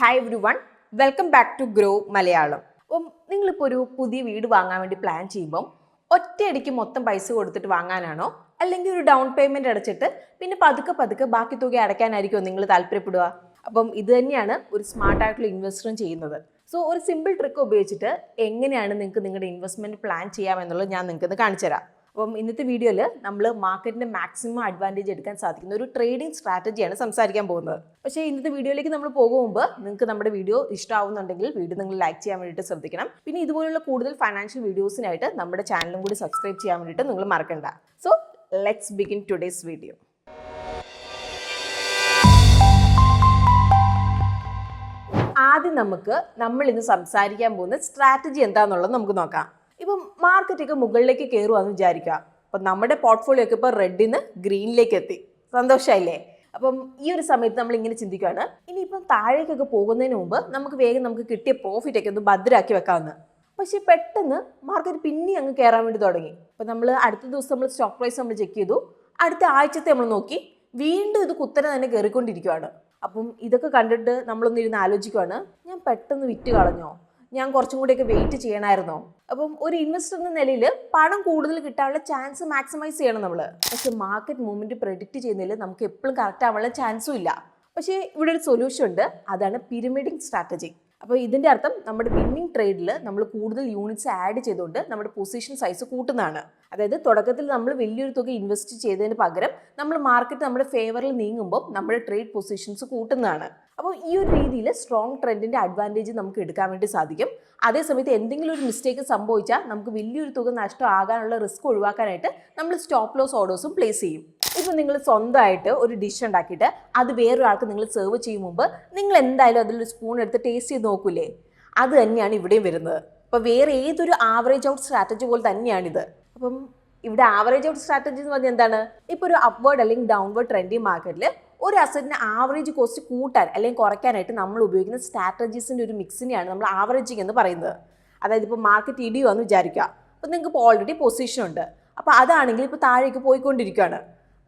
Hi everyone welcome back to grow Malayalam അപ്പം നിങ്ങളിപ്പോൾ ഒരു പുതിയ വീട് വാങ്ങാൻ വേണ്ടി പ്ലാൻ ചെയ്യുമ്പം ഒറ്റയടിക്ക് മൊത്തം പൈസ കൊടുത്തിട്ട് വാങ്ങാനാണോ? അല്ലെങ്കിൽ ഒരു ഡൗൺ പേയ്മെന്റ് അടച്ചിട്ട് പിന്നെ പതുക്കെ പതുക്കെ ബാക്കി തുക അടയ്ക്കാനായിരിക്കുമോ നിങ്ങൾ താല്പര്യപ്പെടുക? അപ്പം ഇത് തന്നെയാണ് ഒരു സ്മാർട്ടായിട്ടുള്ള ഇൻവെസ്റ്ററും ചെയ്യുന്നത്. സോ ഒരു സിമ്പിൾ ട്രിക്ക് ഉപയോഗിച്ചിട്ട് എങ്ങനെയാണ് നിങ്ങൾക്ക് നിങ്ങളുടെ ഇൻവെസ്റ്റ്മെന്റ് പ്ലാൻ ചെയ്യാമെന്നുള്ളത് ഞാൻ നിങ്ങൾക്ക് ഇന്ന് കാണിച്ചു തരാം അപ്പം ഇന്നത്തെ വീഡിയോയിൽ നമ്മൾ മാർക്കറ്റിന്റെ മാക്സിമം അഡ്വാന്റേജ് എടുക്കാൻ സാധിക്കുന്ന ഒരു ട്രേഡിംഗ് സ്ട്രാറ്റജിയാണ് സംസാരിക്കാൻ പോകുന്നത്. പക്ഷേ ഇന്നത്തെ വീഡിയോയിലേക്ക് നമ്മൾ പോകും മുമ്പ് നിങ്ങൾക്ക് നമ്മുടെ വീഡിയോ ഇഷ്ടമാവുന്നുണ്ടെങ്കിൽ വീഡിയോ നിങ്ങൾ ലൈക്ക് ചെയ്യാൻ വേണ്ടിയിട്ട് ശ്രദ്ധിക്കണം. പിന്നെ ഇതുപോലുള്ള കൂടുതൽ ഫൈനാൻഷ്യൽ വീഡിയോസിനായിട്ട് നമ്മുടെ ചാനലും കൂടി സബ്സ്ക്രൈബ് ചെയ്യാൻ വേണ്ടിയിട്ട് നിങ്ങൾ മറക്കണ്ട. So let's begin today's video ആദ്യം നമുക്ക് നമ്മൾ ഇന്ന് സംസാരിക്കാൻ പോകുന്ന സ്ട്രാറ്റജി എന്താണെന്നുള്ളത് നമുക്ക് നോക്കാം. ഇപ്പം മാർക്കറ്റൊക്കെ മുകളിലേക്ക് കയറുവാന്ന് വിചാരിക്കുക. അപ്പം നമ്മുടെ പോർട്ട്ഫോളിയോ ഒക്കെ ഇപ്പോൾ റെഡിൽ നിന്ന് ഗ്രീനിലേക്ക് എത്തി. സന്തോഷമായില്ലേ അപ്പം ഈ ഒരു സമയത്ത് നമ്മൾ ഇങ്ങനെ ചിന്തിക്കുകയാണ്. ഇനിയിപ്പം താഴേക്കൊക്കെ പോകുന്നതിന് മുമ്പ് നമുക്ക് വേഗം നമുക്ക് കിട്ടിയ പ്രോഫിറ്റ് ഒക്കെ ഒന്ന് ഭദ്രാക്കി വെക്കാമെന്ന് പക്ഷേ പെട്ടെന്ന് മാർക്കറ്റ് പിന്നെ അങ്ങ് കയറാൻ വേണ്ടി തുടങ്ങി. അപ്പം നമ്മൾ അടുത്ത ദിവസം നമ്മൾ സ്റ്റോക്ക് പ്രൈസ് നമ്മൾ ചെക്ക് ചെയ്തു. അടുത്ത ആഴ്ചത്തെ നമ്മൾ നോക്കി. വീണ്ടും ഇത് കുത്തനെ തന്നെ കയറിക്കൊണ്ടിരിക്കുകയാണ് അപ്പം ഇതൊക്കെ കണ്ടിട്ട് നമ്മളൊന്നിരുന്ന് ആലോചിക്കുകയാണ് ഞാൻ പെട്ടെന്ന് വിറ്റ് കളഞ്ഞോ? ഞാൻ കുറച്ചും കൂടിയൊക്കെ വെയിറ്റ് ചെയ്യണമായിരുന്നോ അപ്പം ഒരു ഇൻവെസ്റ്റർ എന്ന നിലയിൽ പണം കൂടുതൽ കിട്ടാനുള്ള ചാൻസ് മാക്സിമൈസ് ചെയ്യണം നമ്മൾ പക്ഷെ മാർക്കറ്റ് മൂവ്മെന്റ് പ്രെഡിക്റ്റ് ചെയ്യുന്നതിൽ നമുക്ക് എപ്പോഴും കറക്റ്റ് ആവാനുള്ള ചാൻസും ഇല്ല. പക്ഷേ ഇവിടെ ഒരു സൊല്യൂഷൻ ഉണ്ട്. അതാണ് പിരമിഡിങ് സ്ട്രാറ്റജി അപ്പോൾ ഇതിന്റെ അർത്ഥം നമ്മുടെ വിന്നിങ് ട്രേഡിൽ നമ്മൾ കൂടുതൽ യൂണിറ്റ്സ് ആഡ് ചെയ്തുകൊണ്ട് നമ്മുടെ പൊസിഷൻ സൈസ് കൂട്ടുന്നതാണ്. അതായത് തുടക്കത്തിൽ നമ്മൾ വലിയൊരു തുക ഇൻവെസ്റ്റ് ചെയ്തതിന് പകരം നമ്മൾ മാർക്കറ്റ് നമ്മുടെ ഫേവറിൽ നീങ്ങുമ്പോൾ നമ്മുടെ ട്രേഡ് പൊസിഷൻസ് കൂട്ടുന്നതാണ്. അപ്പോൾ ഈ ഒരു രീതിയിൽ സ്ട്രോങ് ട്രെൻഡിന്റെ അഡ്വാന്റേജ് നമുക്ക് എടുക്കാൻ വേണ്ടി സാധിക്കും. അതേസമയത്ത് എന്തെങ്കിലും ഒരു മിസ്റ്റേക്ക് സംഭവിച്ചാൽ നമുക്ക് വലിയൊരു തുക നഷ്ടമാകാനുള്ള റിസ്ക് ഒഴിവാക്കാനായിട്ട് നമ്മൾ സ്റ്റോപ്പ് ലോസ് ഓർഡേഴ്സും പ്ലേസ് ചെയ്യും. ഇപ്പം നിങ്ങൾ സ്വന്തമായിട്ട് ഒരു ഡിഷ് ഉണ്ടാക്കിയിട്ട് അത് വേറൊരാൾക്ക് നിങ്ങൾ സെർവ് ചെയ്യും മുമ്പ് നിങ്ങൾ എന്തായാലും അതിലൊരു സ്പൂൺ എടുത്ത് ടേസ്റ്റ് ചെയ്ത് നോക്കൂലേ? അത് തന്നെയാണ് ഇവിടെയും വരുന്നത്. അപ്പോൾ വേറെ ഏതൊരു ആവറേജ് ഔട്ട് സ്ട്രാറ്റജി പോലെ തന്നെയാണിത്. അപ്പം ഇവിടെ ആവറേജ് ഔട്ട് സ്ട്രാറ്റജി എന്ന് പറഞ്ഞാൽ എന്താണ്? ഇപ്പോൾ ഒരു അപ്വേർഡ് അല്ലെങ്കിൽ ഡൗൺവേർഡ് ട്രെൻഡിങ് മാർക്കറ്റിൽ ഒരു അസറ്റിന് ആവറേജ് കോസ്റ്റ് കൂട്ടാൻ അല്ലെങ്കിൽ കുറയ്ക്കാനായിട്ട് നമ്മൾ ഉപയോഗിക്കുന്ന സ്ട്രാറ്റജീസിന്റെ ഒരു മിക്സിനെയാണ് നമ്മൾ ആവറേജിങ് എന്ന് പറയുന്നത്. അതായത് ഇപ്പോൾ മാർക്കറ്റ് ഇടിയുവാന്ന് വിചാരിക്കുക. അപ്പോൾ നിങ്ങൾക്ക് ഇപ്പോൾ ഓൾറെഡി പൊസിഷൻ ഉണ്ട്. അപ്പോൾ അതാണെങ്കിൽ ഇപ്പോൾ താഴേക്ക് പോയിക്കൊണ്ടിരിക്കുകയാണ്.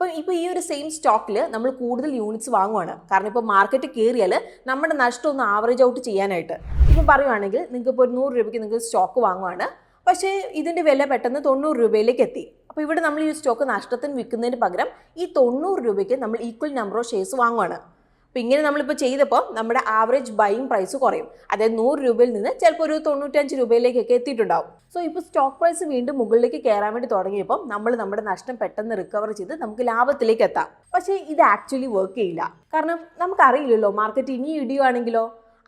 അപ്പോൾ ഇപ്പോൾ ഈ ഒരു സെയിം സ്റ്റോക്കിൽ നമ്മൾ കൂടുതൽ യൂണിറ്റ്സ് വാങ്ങുവാണ്. കാരണം ഇപ്പോൾ മാർക്കറ്റ് കയറിയാൽ നമ്മുടെ നഷ്ടം ഒന്ന് ആവറേജ് ഔട്ട് ചെയ്യാനായിട്ട്. ഇപ്പം പറയുവാണെങ്കിൽ നിങ്ങൾക്ക് ഇപ്പോൾ ഒരു നൂറ് രൂപയ്ക്ക് നിങ്ങൾക്ക് സ്റ്റോക്ക് വാങ്ങുവാണ്. പക്ഷേ ഇതിന്റെ വില പെട്ടെന്ന് തൊണ്ണൂറ് രൂപയിലേക്ക് എത്തി. അപ്പോൾ ഇവിടെ നമ്മൾ ഈ സ്റ്റോക്ക് നഷ്ടത്തിന് വിൽക്കുന്നതിന് പകരം ഈ തൊണ്ണൂറ് രൂപയ്ക്ക് നമ്മൾ ഈക്വൽ നമ്പർ ഓഫ് ഷെയർസ് വാങ്ങുവാണ്. അപ്പോൾ ഇങ്ങനെ നമ്മളിപ്പോൾ ചെയ്തപ്പോൾ നമ്മുടെ ആവറേജ് ബൈയിങ് പ്രൈസ് കുറയും. അതായത് നൂറ് രൂപയിൽ നിന്ന് ചിലപ്പോൾ ഒരു തൊണ്ണൂറ്റഞ്ച് രൂപയിലേക്കൊക്കെ എത്തിയിട്ടുണ്ടാവും. സോ ഇപ്പോൾ സ്റ്റോക്ക് പ്രൈസ് വീണ്ടും മുകളിലേക്ക് കയറാൻ വേണ്ടി തുടങ്ങിയപ്പോൾ നമ്മൾ നമ്മുടെ നഷ്ടം പെട്ടെന്ന് റിക്കവർ ചെയ്ത് നമുക്ക് ലാഭത്തിലേക്ക് എത്താം. പക്ഷേ ഇത് ആക്ച്വലി വർക്ക് ചെയ്യില്ല. കാരണം നമുക്കറിയില്ലല്ലോ മാർക്കറ്റ് ഇനി ഇടിയുവാണെങ്കിലോ?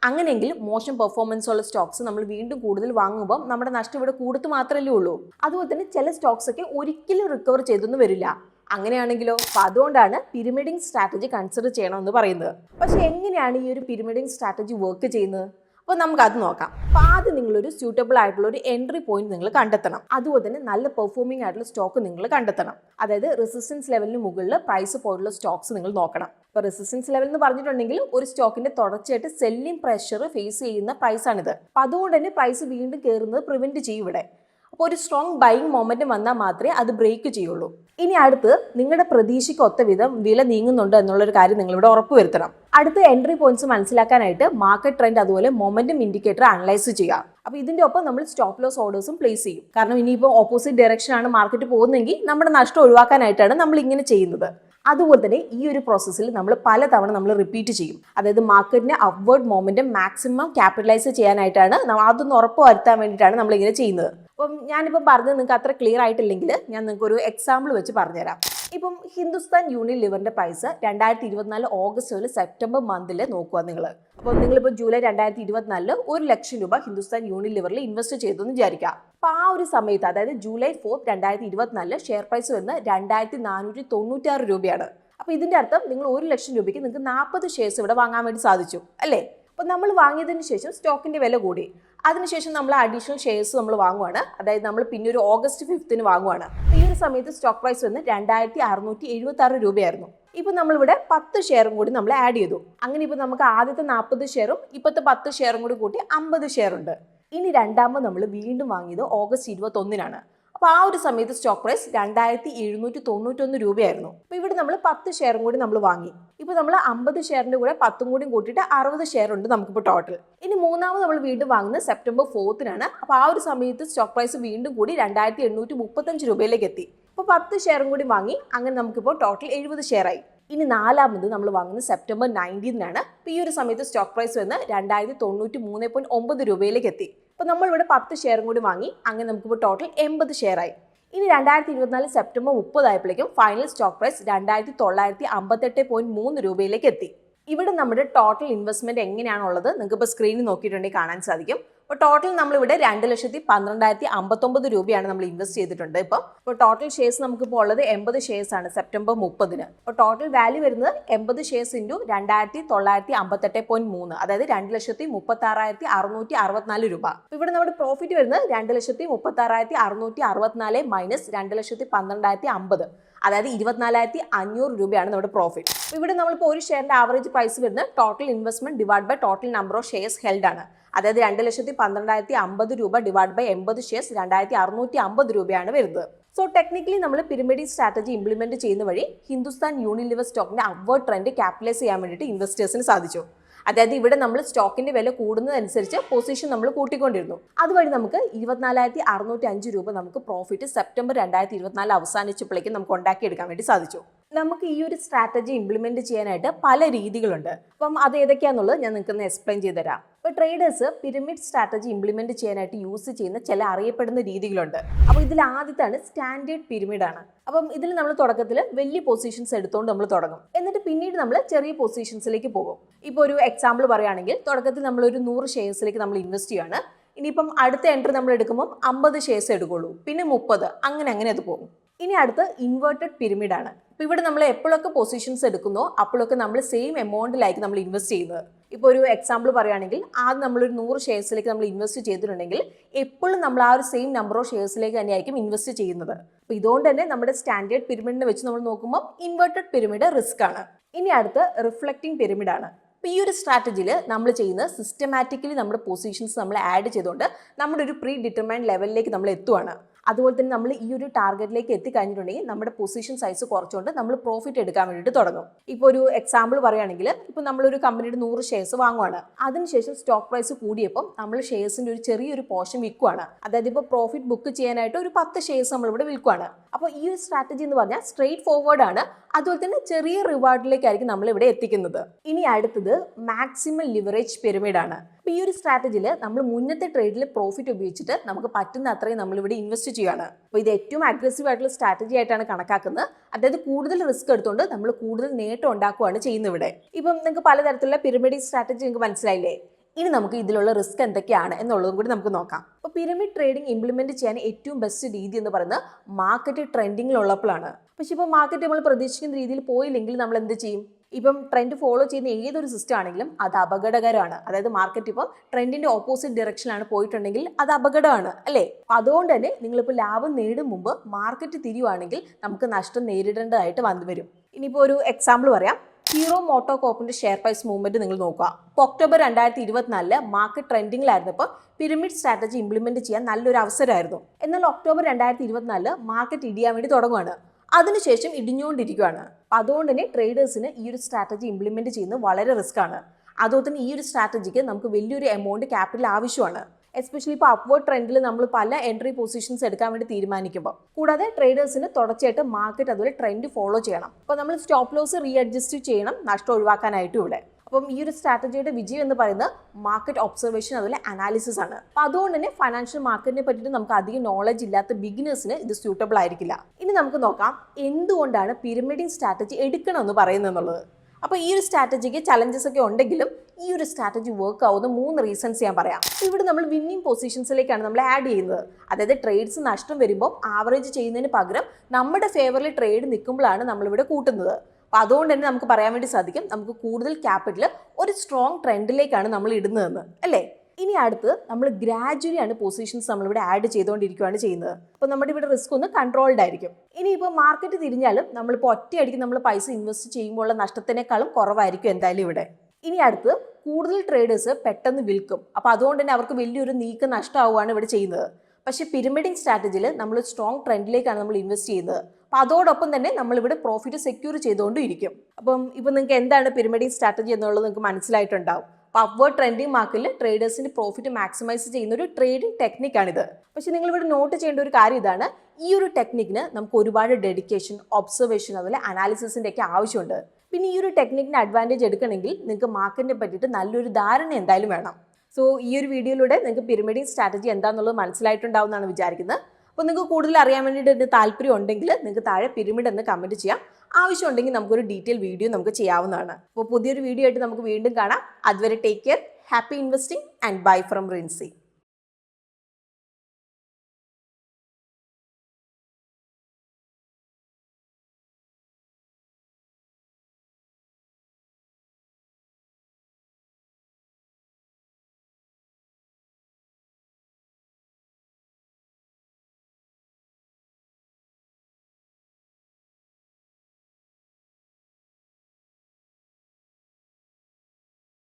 അങ്ങനെയെങ്കിൽ മോശം പെർഫോമൻസ് ഉള്ള സ്റ്റോക്സ് നമ്മൾ വീണ്ടും കൂടുതൽ വാങ്ങുമ്പോൾ നമ്മുടെ നഷ്ടം ഇവിടെ കൂടുതൽ മാത്രമല്ലേ ഉള്ളൂ. അതുപോലെ തന്നെ ചില സ്റ്റോക്സ് ഒക്കെ ഒരിക്കലും റിക്കവർ ചെയ്തൊന്നും വരില്ല. അങ്ങനെയാണെങ്കിലോ? അപ്പൊ അതുകൊണ്ടാണ് പിരമിഡിങ് സ്ട്രാറ്റജി കൺസിഡർ ചെയ്യണമെന്ന് പറയുന്നത്. പക്ഷെ എങ്ങനെയാണ് ഈ ഒരു പിരമിഡിങ് സ്ട്രാറ്റജി വർക്ക് ചെയ്യുന്നത്? അപ്പോൾ നമുക്ക് അത് നോക്കാം. അപ്പോൾ ആദ്യം നിങ്ങളൊരു സ്യൂട്ടബിൾ ആയിട്ടുള്ള ഒരു എൻട്രി പോയിന്റ് നിങ്ങൾ കണ്ടെത്തണം. അതുപോലെ തന്നെ നല്ല പെർഫോമിംഗ് ആയിട്ടുള്ള സ്റ്റോക്ക് നിങ്ങൾ കണ്ടെത്തണം. അതായത് റെസിസ്റ്റൻസ് ലെവലിന് മുകളിൽ പ്രൈസ് പോലുള്ള സ്റ്റോക്സ് നിങ്ങൾ നോക്കണം. ഇപ്പോൾ റെസിസ്റ്റൻസ് ലെവൽ എന്ന് പറഞ്ഞിട്ടുണ്ടെങ്കിൽ ഒരു സ്റ്റോക്കിന്റെ തുടർച്ചയായിട്ട് സെല്ലിംഗ് പ്രഷർ ഫേസ് ചെയ്യുന്ന പ്രൈസാണിത് അപ്പോൾ അതുകൊണ്ട് തന്നെ പ്രൈസ് വീണ്ടും കയറുന്നത് പ്രിവെന്റ് ചെയ്യും ഇവിടെ. അപ്പോൾ ഒരു സ്ട്രോങ് ബൈങ് മൊമെന്റ് വന്നാൽ മാത്രമേ അത് ബ്രേക്ക് ചെയ്യുള്ളൂ. ഇനി അടുത്ത് നിങ്ങളുടെ പ്രതീക്ഷയ്ക്ക് ഒത്ത വിധം വില നീങ്ങുന്നുണ്ട് എന്നുള്ളൊരു കാര്യം നിങ്ങളിവിടെ ഉറപ്പുവരുത്തണം അടുത്ത എൻട്രി പോയിന്റ്സ് മനസ്സിലാക്കാനായിട്ട് മാർക്കറ്റ് ട്രെൻഡ് അതുപോലെ മൊമെന്റം ഇൻഡിക്കേറ്റർ അനലൈസ് ചെയ്യാം അപ്പോൾ ഇതിന്റെ ഒപ്പം നമ്മൾ സ്റ്റോപ്പ് ലോസ് ഓർഡേഴ്സും പ്ലേസ് ചെയ്യും. കാരണം ഇനിയിപ്പോൾ ഓപ്പോസിറ്റ് ഡയറക്ഷൻ ആണ് മാർക്കറ്റ് പോകുന്നതെങ്കിൽ നമ്മുടെ നഷ്ടം ഒഴിവാക്കാനായിട്ടാണ് നമ്മൾ ഇങ്ങനെ ചെയ്യുന്നത്. അതുപോലെ തന്നെ ഈ ഒരു പ്രോസസ്സിൽ നമ്മൾ പല തവണ നമ്മൾ റിപ്പീറ്റ് ചെയ്യും. അതായത് മാർക്കറ്റിനെ അപ്വേർഡ് മൊമെന്റ് മാക്സിമം ക്യാപിറ്റലൈസ് ചെയ്യാനായിട്ടാണ് അതൊന്ന് ഉറപ്പ് വരുത്താൻ വേണ്ടിയിട്ടാണ് നമ്മൾ ഇങ്ങനെ ചെയ്യുന്നത്. അപ്പം ഞാനിപ്പം പറഞ്ഞത് നിങ്ങൾക്ക് അത്ര ക്ലിയർ ആയിട്ടില്ലെങ്കിൽ ഞാൻ നിങ്ങൾക്ക് ഒരു എക്സാമ്പിൾ വെച്ച് പറഞ്ഞുതരാം. ഇപ്പം ഹിന്ദുസ്ഥാൻ യൂണിയൻ ലിവറിന്റെ പ്രൈസ് രണ്ടായിരത്തി ഇരുപത്തിനാല് ഓഗസ്റ്റ് മുതൽ സെപ്റ്റംബർ മന്തിൽ നോക്കുക നിങ്ങൾ അപ്പോൾ നിങ്ങളിപ്പോൾ ജൂലൈ രണ്ടായിരത്തി ഇരുപത്തിനാലിൽ ഒരു ലക്ഷം രൂപ ഹിന്ദുസ്ഥാൻ യൂണിയൻ ലിവറിൽ ഇൻവെസ്റ്റ് ചെയ്തു എന്ന് വിചാരിക്കുക. അപ്പോൾ ആ ഒരു സമയത്ത് അതായത് ജൂലൈ ഫോർത്ത് രണ്ടായിരത്തി ഇരുപത്തിനാലിൽ ഷെയർ പ്രൈസ് വരുന്നത് രണ്ടായിരത്തി നാനൂറ്റി തൊണ്ണൂറ്റാറ് രൂപയാണ്. അപ്പോൾ ഇതിന്റെ അർത്ഥം നിങ്ങൾ ഒരു ലക്ഷം രൂപയ്ക്ക് നിങ്ങൾക്ക് നാൽപ്പത് ഷെയർസ് ഇവിടെ വാങ്ങാൻ വേണ്ടി സാധിച്ചു അല്ലേ? അപ്പോൾ നമ്മൾ വാങ്ങിയതിന് ശേഷം സ്റ്റോക്കിന്റെ വില കൂടി. അതിനുശേഷം നമ്മൾ അഡീഷണൽ ഷെയർസ് നമ്മൾ വാങ്ങുവാണ്. അതായത് നമ്മൾ പിന്നെ ഒരു ഓഗസ്റ്റ് ഫിഫ്ത്തിന് വാങ്ങുവാണ്. ഈ ഒരു സമയത്ത് സ്റ്റോക്ക് പ്രൈസ് വന്ന് രണ്ടായിരത്തി അറുന്നൂറ്റി എഴുപത്തി ആറ് രൂപയായിരുന്നു. ഇപ്പൊ നമ്മളിവിടെ പത്ത് ഷെയറും കൂടി നമ്മൾ ആഡ് ചെയ്തു. അങ്ങനെ ഇപ്പൊ നമുക്ക് ആദ്യത്തെ നാൽപ്പത് ഷെയറും ഇപ്പോഴത്തെ പത്ത് ഷെയറും കൂടി കൂട്ടി അമ്പത് ഷെയർ ഉണ്ട് ഇനി രണ്ടാമത് നമ്മൾ വീണ്ടും വാങ്ങിയത് ഓഗസ്റ്റ് ഇരുപത്തി ഒന്നിനാണ് അപ്പോൾ ആ ഒരു സമയത്ത് സ്റ്റോക്ക് പ്രൈസ് രണ്ടായിരത്തി എഴുന്നൂറ്റി തൊണ്ണൂറ്റൊന്ന് രൂപയായിരുന്നു. അപ്പോൾ ഇവിടെ നമ്മൾ പത്ത് ഷെയറും കൂടി നമ്മൾ വാങ്ങി. ഇപ്പോൾ നമ്മൾ അമ്പത് ഷെയറിന്റെ കൂടെ പത്തും കൂടി കൂട്ടിയിട്ട് അറുപത് ഷെയർ ഉണ്ട് നമുക്കിപ്പോൾ ടോട്ടൽ ഇനി മൂന്നാമത് നമ്മൾ വീണ്ടും വാങ്ങുന്നത് സെപ്റ്റംബർ ഫോർത്തിനാണ് അപ്പോൾ ആ ഒരു സമയത്ത് സ്റ്റോക്ക് പ്രൈസ് വീണ്ടും കൂടി രണ്ടായിരത്തി എണ്ണൂറ്റി മുപ്പത്തഞ്ച് രൂപയിലേക്ക് എത്തി. അപ്പോൾ പത്ത് ഷെയറും കൂടി വാങ്ങി അങ്ങനെ നമുക്കിപ്പോൾ ടോട്ടൽ എഴുപത് ഷെയർ ആയി. ഇനി നാലാമത് നമ്മൾ വാങ്ങുന്നത് സെപ്റ്റംബർ നയന്റീനാണ് അപ്പോൾ ഈ ഒരു സമയത്ത് സ്റ്റോക്ക് പ്രൈസ് വന്ന് രണ്ടായിരത്തി തൊണ്ണൂറ്റി മൂന്ന് പോയിന്റ് ഒമ്പത് രൂപയിലേക്ക് എത്തി. അപ്പോൾ നമ്മൾ ഇവിടെ പത്ത് ഷെയറും കൂടി വാങ്ങി. അങ്ങനെ നമുക്കിപ്പോൾ ടോട്ടൽ എൺപത് ഷെയറായി ഇനി രണ്ടായിരത്തി ഇരുപത്തിനാല് സെപ്റ്റംബർ മുപ്പതായപ്പോഴേക്കും ഫൈനൽ സ്റ്റോക്ക് പ്രൈസ് രണ്ടായിരത്തി തൊള്ളായിരത്തി അമ്പത്തെട്ട് പോയിന്റ് മൂന്ന് രൂപയിലേക്ക് എത്തി. ഇവിടെ നമ്മുടെ ടോട്ടൽ ഇൻവെസ്റ്റ്മെന്റ് എങ്ങനെയാണുള്ളത് നിങ്ങൾക്ക് ഇപ്പോൾ സ്ക്രീനിൽ നോക്കിയിട്ടുണ്ടെങ്കിൽ കാണാൻ സാധിക്കും. അപ്പോൾ ടോട്ടൽ നമ്മളിവിടെ രണ്ട് ലക്ഷത്തി പന്ത്രണ്ടായിരത്തി അമ്പത്തൊമ്പത് രൂപയാണ് നമ്മൾ ഇൻവെസ്റ്റ് ചെയ്തിട്ടുണ്ട് ഇപ്പം. ഇപ്പോൾ ടോട്ടൽ ഷെയർസ് നമുക്കിപ്പോൾ ഉള്ളത് എൺപത് ഷെയർസ് ആണ് സെപ്റ്റംബർ മുപ്പതിന്. അപ്പോൾ ടോട്ടൽ വാല്യൂ വരുന്നത് എൺപത് ഷെയർസ് ഇന്റു രണ്ടായിരത്തി തൊള്ളായിരത്തി അമ്പത്തെട്ട് പോയിന്റ് മൂന്ന് അതായത് രണ്ട് ലക്ഷത്തി മുപ്പത്തി ആറായിരത്തി അറുന്നൂറ്റി അറുപത്തിനാല് രൂപ. അപ്പോൾ ഇവിടെ നമ്മുടെ പ്രോഫിറ്റ് വരുന്നത് രണ്ട് ലക്ഷത്തി മുപ്പത്തി ആറായിരത്തി അറുന്നൂറ്റി അറുപത്തിനാല് മൈനസ് രണ്ട് ലക്ഷത്തി പന്ത്രണ്ടായിരത്തി അമ്പത്. അതായത് ഇരുപത്തിനാലായിരത്തി അഞ്ഞൂറ് രൂപയാണ് നമ്മുടെ പ്രോഫിറ്റ് ഇവിടെ നമ്മളിപ്പോൾ ഒരു ഷെയറിന്റെ ആവറേജ് പ്രൈസ് വരുന്നത് total investment divide by total number of shares held ആണ്. അതായത് രണ്ട് ലക്ഷത്തി പന്ത്രണ്ടായിരത്തി അമ്പത് രൂപ ഡിവൈഡ് ബൈ എൺപത് ഷെയർസ് രണ്ടായിരത്തി അറുന്നൂറ്റി അമ്പത് രൂപയാണ് വരുന്നത്. സോ ടെക്നിക്കലി നമ്മൾ പിരമിഡിക് സ്ട്രാറ്റജി ഇംപ്ലിമെന്റ് ചെയ്യുന്ന വഴി ഹിന്ദുസ്ഥാൻ യൂണിലിവർ സ്റ്റോക്കിന്റെ അപ്വേർഡ് ട്രെൻഡ് ക്യാപിറ്റലൈസ് ചെയ്യാൻ വേണ്ടിയിട്ട് ഇൻവെസ്റ്റേഴ്സിന് സാധിച്ചു. അതായത് ഇവിടെ നമ്മൾ സ്റ്റോക്കിന്റെ വില കൂടുന്നതനുസരിച്ച് പൊസിഷൻ നമ്മൾ കൂട്ടിക്കൊണ്ടിരുന്നു. അതുവഴി നമുക്ക് ഇരുപത്തിനാലായിരത്തി അറുന്നൂറ്റി അഞ്ച് രൂപ നമുക്ക് പ്രോഫിറ്റ് സെപ്റ്റംബർ രണ്ടായിരത്തി ഇരുപത്തിനാല് അവസാനിച്ചപ്പോഴേക്കും നമുക്ക് ഉണ്ടാക്കിയെടുക്കാൻ വേണ്ടി സാധിച്ചു. നമുക്ക് ഈ ഒരു സ്ട്രാറ്റജി ഇംപ്ലിമെന്റ് ചെയ്യാനായിട്ട് പല രീതികളുണ്ട്. അപ്പം അത് ഏതൊക്കെയാണെന്നുള്ളത് ഞാൻ നിങ്ങൾക്ക് എക്സ്പ്ലെയിൻ ചെയ്ത് തരാം. ഇപ്പോൾ ട്രേഡേഴ്സ് പിരമിഡ് സ്ട്രാറ്റജി ഇംപ്ലിമെന്റ് ചെയ്യാനായിട്ട് യൂസ് ചെയ്യുന്ന ചില അറിയപ്പെടുന്ന രീതികളുണ്ട്. അപ്പോൾ ഇതിൽ ആദ്യത്താണ് സ്റ്റാൻഡേർഡ് പിരമിഡാണ് അപ്പം ഇതിൽ നമ്മൾ തുടക്കത്തിൽ വലിയ പൊസിഷൻസ് എടുത്തുകൊണ്ട് നമ്മൾ തുടങ്ങും. എന്നിട്ട് പിന്നീട് നമ്മൾ ചെറിയ പൊസിഷൻസിലേക്ക് പോകും. ഇപ്പോൾ ഒരു എക്സാമ്പിൾ പറയുകയാണെങ്കിൽ തുടക്കത്തിൽ നമ്മൾ ഒരു നൂറ് ഷെയർസിലേക്ക് നമ്മൾ ഇൻവെസ്റ്റ് ചെയ്യുകയാണ് ഇനിയിപ്പം അടുത്ത എൻട്രി നമ്മൾ എടുക്കുമ്പോൾ അമ്പത് ഷെയർസ് എടുക്കുള്ളൂ. പിന്നെ മുപ്പത്. അങ്ങനെ അങ്ങനെ അത് പോകും. ഇനി അടുത്ത് ഇൻവേർട്ടഡ് പിരമിഡ് ആണ്. ഇപ്പൊ ഇവിടെ നമ്മൾ എപ്പോഴൊക്കെ പൊസിഷൻസ് എടുക്കുന്നോ അപ്പോഴൊക്കെ നമ്മൾ സെയിം എമൗണ്ടിലായിരിക്കും നമ്മൾ ഇൻവെസ്റ്റ് ചെയ്യുന്നത്. ഇപ്പോൾ ഒരു എക്സാമ്പിൾ പറയുകയാണെങ്കിൽ ആദ്യം നമ്മളൊരു നൂറ് ഷെയർസിലേക്ക് നമ്മൾ ഇൻവെസ്റ്റ് ചെയ്തിട്ടുണ്ടെങ്കിൽ എപ്പോഴും നമ്മൾ ആ ഒരു സെയിം നമ്പർ ഓഫ് ഷെയർസിലേക്ക് തന്നെയായിരിക്കും ഇൻവെസ്റ്റ് ചെയ്യുന്നത്. അപ്പോൾ ഇതുകൊണ്ട് തന്നെ നമ്മുടെ സ്റ്റാൻഡേർഡ് പിരമിഡിനെ വെച്ച് നമ്മൾ നോക്കുമ്പോൾ ഇൻവേർട്ടഡ് പിരമിഡ് റിസ്ക് ആണ്. ഇനി അടുത്ത് റിഫ്ലക്റ്റിംഗ് പിരമിഡ് ആണ്. അപ്പോൾ ഈ ഒരു സ്ട്രാറ്റജിയിൽ നമ്മൾ ചെയ്യുന്ന സിസ്റ്റമാറ്റിക്കലി നമ്മുടെ പൊസിഷൻസ് നമ്മൾ ആഡ് ചെയ്തുകൊണ്ട് നമ്മുടെ ഒരു പ്രീ ഡിറ്റർമൈൻഡ് ലെവലിലേക്ക് നമ്മൾ എത്തുവാണ്. അതുപോലെ തന്നെ നമ്മൾ ഈ ഒരു ടാർഗറ്റിലേക്ക് എത്തിക്കഴിഞ്ഞിട്ടുണ്ടെങ്കിൽ നമ്മുടെ പൊസിഷൻ സൈസ് കുറച്ചുകൊണ്ട് നമ്മൾ പ്രോഫിറ്റ് എടുക്കാൻ വേണ്ടിയിട്ട് തുടങ്ങും. ഇപ്പോൾ ഒരു എക്സാമ്പിൾ പറയുകയാണെങ്കിൽ ഇപ്പോൾ നമ്മളൊരു കമ്പനിയുടെ നൂറ് ഷെയർസ് വാങ്ങുവാണ്. അതിനുശേഷം സ്റ്റോക്ക് പ്രൈസ് കൂടിയപ്പോൾ നമ്മൾ ഷെയർസിന്റെ ഒരു ചെറിയൊരു പോർഷൻ വിൽക്കുവാണ്. അതായത് ഇപ്പോൾ പ്രോഫിറ്റ് ബുക്ക് ചെയ്യാനായിട്ട് ഒരു പത്ത് ഷെയർസ് നമ്മളിവിടെ വിൽക്കുവാണ്. അപ്പോൾ ഈ ഒരു സ്ട്രാറ്റജി എന്ന് പറഞ്ഞാൽ സ്ട്രെയിറ്റ് ഫോർവേഡ് ആണ്. അതുപോലെ തന്നെ ചെറിയ റിവാർഡിലേക്കായിരിക്കും നമ്മളിവിടെ എത്തിക്കുന്നത്. ഇനി അടുത്തത് മാക്സിമം ലിവറേജ് പിരമിഡ് ആണ്. ഈ ഒരു സ്ട്രാറ്റജിയിൽ നമ്മൾ മുന്നത്തെ ട്രേഡിൽ പ്രോഫിറ്റ് ഉപയോഗിച്ചിട്ട് നമുക്ക് പറ്റുന്ന അത്രയും നമ്മളിവിടെ ഇൻവെസ്റ്റ് ചെയ്യുകയാണ് അപ്പോൾ ഇത് ഏറ്റവും അഗ്രസീവ് ആയിട്ടുള്ള സ്ട്രാറ്റജി ആയിട്ടാണ് കണക്കാക്കുന്നത്. അതായത് കൂടുതൽ റിസ്ക് എടുത്തുകൊണ്ട് നമ്മൾ കൂടുതൽ നേട്ടം ഉണ്ടാക്കുകയാണ് ചെയ്യുന്നത് ഇവിടെ. ഇപ്പം നിങ്ങൾക്ക് പലതരത്തിലുള്ള പിരമിഡ് സ്ട്രാറ്റജി നിങ്ങൾക്ക് മനസ്സിലായില്ലേ? ഇനി നമുക്ക് ഇതിലുള്ള റിസ്ക് എന്തൊക്കെയാണ് എന്നുള്ളതും കൂടി നമുക്ക് നോക്കാം. അപ്പോൾ പിരമിഡ് ട്രേഡിംഗ് ഇംപ്ലിമെന്റ് ചെയ്യാൻ ഏറ്റവും ബെസ്റ്റ് രീതി എന്ന് പറയുന്നത് മാർക്കറ്റ് ട്രെൻഡിങ്ങിലുള്ളപ്പോഴാണ് പക്ഷെ ഇപ്പോൾ മാർക്കറ്റ് നമ്മൾ പ്രതീക്ഷിക്കുന്ന രീതിയിൽ പോയില്ലെങ്കിൽ നമ്മൾ എന്ത് ചെയ്യും? ഇപ്പം ട്രെൻഡ് ഫോളോ ചെയ്യുന്ന ഏതൊരു സിസ്റ്റം ആണെങ്കിലും അത് അപകടകരമാണ്. അതായത് മാർക്കറ്റ് ഇപ്പോൾ ട്രെൻഡിന്റെ ഓപ്പോസിറ്റ് ഡയറക്ഷനിലാണ് പോയിട്ടുണ്ടെങ്കിൽ അത് അപകടമാണ് അല്ലേ? അതുകൊണ്ട് തന്നെ നിങ്ങളിപ്പോൾ ലാഭം നേടും മുമ്പ് മാർക്കറ്റ് തിരിയുവാണെങ്കിൽ നമുക്ക് നഷ്ടം നേരിടേണ്ടതായിട്ട് വന്നു വരും. ഇനിയിപ്പോൾ ഒരു എക്സാമ്പിൾ പറയാം. ഹീറോ മോട്ടോ കോപ്പിന്റെ ഷെയർ പ്രൈസ് മൂവ്മെന്റ് നിങ്ങൾ നോക്കുക. ഇപ്പോൾ ഒക്ടോബർ രണ്ടായിരത്തി ഇരുപത്തിനാലിൽ മാർക്കറ്റ് ട്രെൻഡിങ്ങിലായിരുന്നപ്പോൾ പിരമിഡ് സ്ട്രാറ്റജി ഇംപ്ലിമെന്റ് ചെയ്യാൻ നല്ലൊരു അവസരമായിരുന്നു. എന്നാൽ ഒക്ടോബർ രണ്ടായിരത്തി ഇരുപത്തിനാലിൽ മാർക്കറ്റ് ഇടിയാൻ വേണ്ടി തുടങ്ങുകയാണ് അതിനുശേഷം ഇടിഞ്ഞുകൊണ്ടിരിക്കുകയാണ് അതുകൊണ്ട് തന്നെ ട്രേഡേഴ്സിന് ഈ ഒരു സ്ട്രാറ്റജി ഇംപ്ലിമെന്റ് ചെയ്യുന്നത് വളരെ റിസ്ക് ആണ്. അതുപോലെ തന്നെ ഈ ഒരു സ്ട്രാറ്റജിക്ക് നമുക്ക് വലിയൊരു എമൗണ്ട് ക്യാപിറ്റൽ ആവശ്യമാണ്. എസ്പെഷ്യലി ഇപ്പോൾ അപ്വേർഡ് ട്രെൻഡിൽ നമ്മൾ പല എൻട്രി പൊസിഷൻസ് എടുക്കാൻ വേണ്ടി തീരുമാനിക്കുമ്പോൾ കൂടാതെ ട്രേഡേഴ്സിന് തുടർച്ചയായിട്ട് മാർക്കറ്റ് അതുപോലെ ട്രെൻഡ് ഫോളോ ചെയ്യണം. അപ്പോൾ നമ്മൾ സ്റ്റോപ്പ് ലോസ് റീ അഡ്ജസ്റ്റ് ചെയ്യണം. നഷ്ടം ഒഴിവാക്കാനായിട്ടും ഇവിടെ. അപ്പം ഈ ഒരു സ്ട്രാറ്റജിയുടെ വിജയം എന്ന് പറയുന്നത് മാർക്കറ്റ് ഒബ്സർവേഷൻ അതുപോലെ അനാലിസിസ് ആണ്. അപ്പം അതുകൊണ്ട് തന്നെ ഫൈനാൻഷ്യൽ മാർക്കറ്റിനെ പറ്റിയിട്ട് നമുക്ക് അധികം നോളജ് ഇല്ലാത്ത ബിഗിനേഴ്സിന് ഇത് സ്യൂട്ടബിൾ ആയിരിക്കില്ല. ഇനി നമുക്ക് നോക്കാം എന്തുകൊണ്ടാണ് പിരമിഡിങ് സ്ട്രാറ്റജി എടുക്കണമെന്ന് പറയുന്നത് അപ്പോൾ ഈ ഒരു സ്ട്രാറ്റജിക്ക് ചലഞ്ചസ് ഒക്കെ ഉണ്ടെങ്കിലും ഈ ഒരു സ്ട്രാറ്റജി വർക്ക് ആവുന്ന മൂന്ന് റീസൺസ് ഞാൻ പറയാം. ഇവിടെ നമ്മൾ വിന്നിങ് പൊസിഷൻസിലേക്കാണ് നമ്മൾ ആഡ് ചെയ്യുന്നത്. അതായത് ട്രേഡ്സ് നഷ്ടം വരുമ്പോൾ ആവറേജ് ചെയ്യുന്നതിന് പകരം നമ്മുടെ ഫേവറിൽ ട്രേഡ് നിൽക്കുമ്പോഴാണ് നമ്മളിവിടെ കൂട്ടുന്നത്. അപ്പോൾ അതുകൊണ്ട് തന്നെ നമുക്ക് പറയാൻ വേണ്ടി സാധിക്കും നമുക്ക് കൂടുതൽ ക്യാപിറ്റൽ ഒരു സ്ട്രോങ് ട്രെൻഡിലേക്കാണ് നമ്മൾ ഇടുന്നതെന്ന് അല്ലേ? ഇനി അടുത്ത് നമ്മൾ ഗ്രാജുവലി ആണ് പൊസിഷൻസ് നമ്മളിവിടെ ആഡ് ചെയ്തുകൊണ്ടിരിക്കുകയാണ് ചെയ്യുന്നത്. അപ്പോൾ നമ്മുടെ ഇവിടെ റിസ്ക് ഒന്ന് കൺട്രോൾഡ് ആയിരിക്കും. ഇനി ഇനിയിപ്പോൾ മാർക്കറ്റ് തിരിഞ്ഞാലും നമ്മളിപ്പോൾ ഒറ്റയടിക്ക് നമ്മൾ പൈസ ഇൻവെസ്റ്റ് ചെയ്യുമ്പോൾ ഉള്ള നഷ്ടത്തിനേക്കാളും കുറവായിരിക്കും എന്തായാലും ഇവിടെ. ഇനി അടുത്ത് കൂടുതൽ ട്രേഡേഴ്സ് പെട്ടെന്ന് വിൽക്കും. അപ്പോൾ അതുകൊണ്ട് തന്നെ അവർക്ക് വലിയൊരു നീക്കം നഷ്ടമാവുകയാണ് ഇവിടെ ചെയ്യുന്നത്. പക്ഷേ പിരമിഡിങ് സ്ട്രാറ്റജിയിൽ നമ്മൾ സ്ട്രോങ് ട്രെൻഡിലേക്കാണ് നമ്മൾ ഇൻവെസ്റ്റ് ചെയ്യുന്നത്. അപ്പോൾ അതോടൊപ്പം തന്നെ നമ്മളിവിടെ പ്രോഫിറ്റ് സെക്യൂർ ചെയ്തുകൊണ്ടും ഇരിക്കും അപ്പം ഇപ്പം നിങ്ങൾക്ക് എന്താണ് പിരമിഡിങ് സ്ട്രാറ്റജി എന്നുള്ളത് നിങ്ങൾക്ക് മനസ്സിലായിട്ടുണ്ടാവും. അപ്പോൾ അപ്വേർഡ് ട്രെൻഡിങ് മാർക്കിൽ ട്രേഡേഴ്സിന്റെ പ്രോഫിറ്റ് മാക്സിമൈസ് ചെയ്യുന്ന ഒരു ട്രേഡിംഗ് ടെക്നിക്കാണിത് പക്ഷേ നിങ്ങൾ ഇവിടെ നോട്ട് ചെയ്യേണ്ട ഒരു കാര്യം ഇതാണ്. ഈ ഒരു ടെക്നിക്കിന് നമുക്ക് ഒരുപാട് ഡെഡിക്കേഷൻ ഒബ്സർവേഷൻ അതുപോലെ അനാലിസിസിന്റെ ഒക്കെ ആവശ്യമുണ്ട്. പിന്നെ ഈ ഒരു ടെക്നിക്കിന്റെ അഡ്വാന്റേജ് എടുക്കണമെങ്കിൽ നിങ്ങൾക്ക് മാർക്കറ്റിനെ പറ്റിയിട്ട് നല്ലൊരു ധാരണ എന്തായാലും വേണം. സോ ഈ ഒരു വീഡിയോയിലൂടെ നിങ്ങൾക്ക് പിരമിഡിങ് സ്ട്രാറ്റജി എന്താണെന്നുള്ളത് മനസ്സിലായിട്ടുണ്ടാവും എന്നാണ് വിചാരിക്കുന്നത്. അപ്പോൾ നിങ്ങൾക്ക് കൂടുതൽ അറിയാൻ വേണ്ടിയിട്ട് ഇതിന് താല്പര്യം ഉണ്ടെങ്കിൽ നിങ്ങൾക്ക് താഴെ പിരമിഡ് എന്ന് കമന്റ് ചെയ്യാം. ആവശ്യമുണ്ടെങ്കിൽ നമുക്കൊരു ഡീറ്റെയിൽ വീഡിയോ നമുക്ക് ചെയ്യാവുന്നതാണ്. അപ്പോൾ പുതിയൊരു വീഡിയോ ആയിട്ട് നമുക്ക് വീണ്ടും കാണാം. അതുവരെ take care happy investing and bye from Rincy